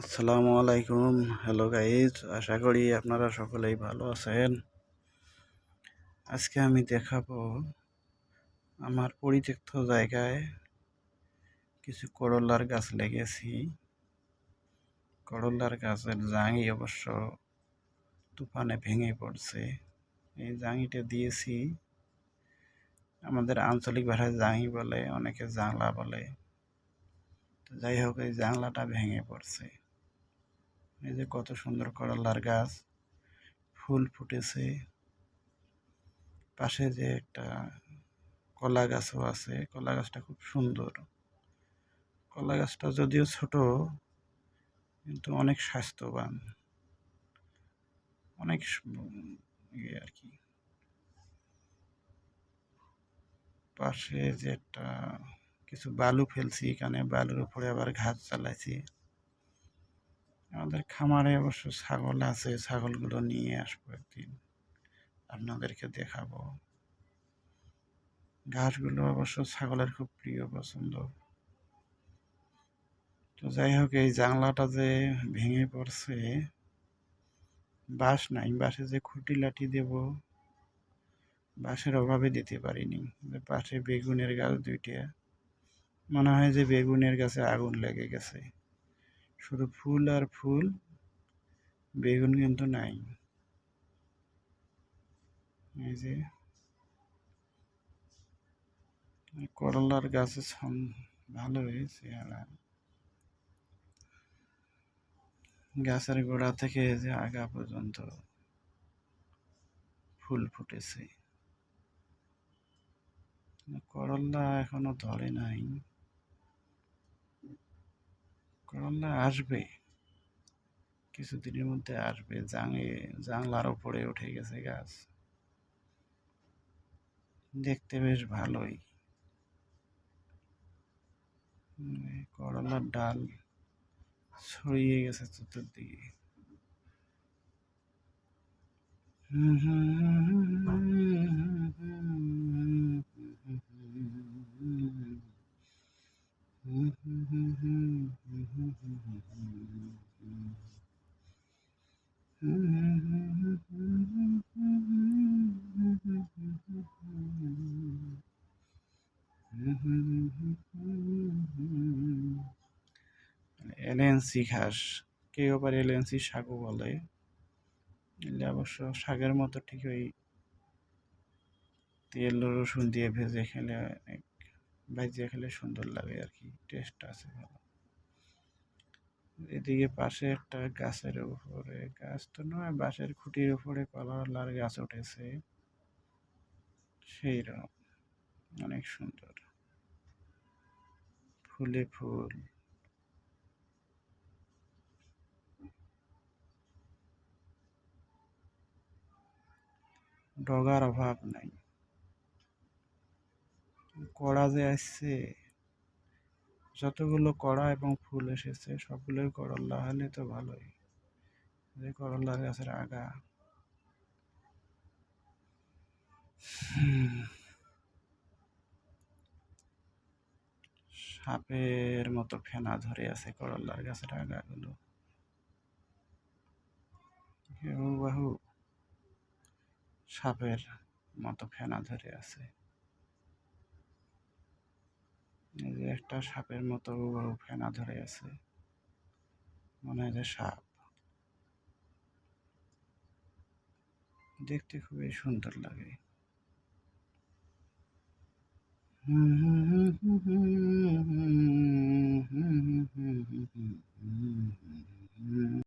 আসসালামু আলাইকুম। Hello guys আশা করি আপনারা সকলেই ভালো আছেন। আজকে আমি দেখাবো আমার পরিত্যক্ত জায়গায় কিছু করলার গাছ লেগেছি করলার গাছের জাঙি অবশ্য তুফানে ভেঙে পড়ছে। এই জাঙিটা দিয়েছি আমাদের আঞ্চলিক ভাষায় জাঙি বলে, অনেকে জাংলা বলে। যাই হোক, এই জাংলাটা ভেঙে পড়ছে। এই যে কত সুন্দর করলার গাছ, ফুল ফুটেছে। পাশে যে একটা কলা গাছও আছে, কলা গাছটা খুব সুন্দর। কলা গাছটা যদিও ছোট, কিন্তু অনেক স্বাস্থ্যবান। অনেক ইয়ে আর কি। পাশে যে একটা কিছু বালু ফেলছি এখানে, বালুর উপরে আবার ঘাস চালাইছি আমাদের খামারে অবশ্য ছাগল আছে, ছাগলগুলো নিয়ে আসব একদিন। আপনাদেরকে দেখাবো। ঘাসগুলো অবশ্য ছাগলের খুব প্রিয় পছন্দ। তো যাই হোক, এই জানলাটা যে ভেঙে পড়ছে, বাঁশ নাই, বাঁশে যে খুঁটি লাঠি দেব, বাঁশের অভাবে দিতে পারিনি। পাশে বেগুনের গাছ দুইটা, মনে হয় যে বেগুনের গাছে আগুন লেগে গেছে। শুধু ফুল আর ফুল, বেগুন কিন্তু নাই। এই যে, করলার গাছে ভালো হয়েছে আর গাছের গোড়া থেকে যে আগা পর্যন্ত ফুল ফুটেছে। করল্লা এখনও ধরে নাই। করল্লা আসবে কিছুদিনের মধ্যে আসবে জাঙে জাংলার ওপরে উঠে গেছে গাছ দেখতে বেশ ভালোই করলার ডাল ছড়িয়ে গেছে চতুর্দিকে হুম এলএনসি ঘাস কেউ আবার এলএনসি শাকও বলে? এলে অবশ্য শাকের মতো ঠিক ওই তেল রসুন দিয়ে ভেজে খেলে অনেক, ভাজিয়ে খেলে সুন্দর লাগে আর কি টেস্ট আছে ভালো। এদিকে পাশে একটা গাছের উপরে, গাছ তো নয়, বাঁশের খুঁটির উপরে কলার গাছ উঠেছে। সেই রকম, অনেক সুন্দর। ফুলে ফুল। ডগার অভাব নাই। কড়া যে আসছে যতগুলো কড়া এবং ফুল এসেছে, সবগুলোই করল্লা হলে তো ভালোই। যে করল্লার গাছের আগা সাপের মতো ফেনা ধরে আছে করল্লার গাছের আগাগুলো বাহু সাপের মতো ফেনা ধরে আছে। এই যে একটা সাপের মতো ফেনা ধরে আছে। মনে হয় যে সাপ। দেখতে খুবই সুন্দর লাগে। হুম।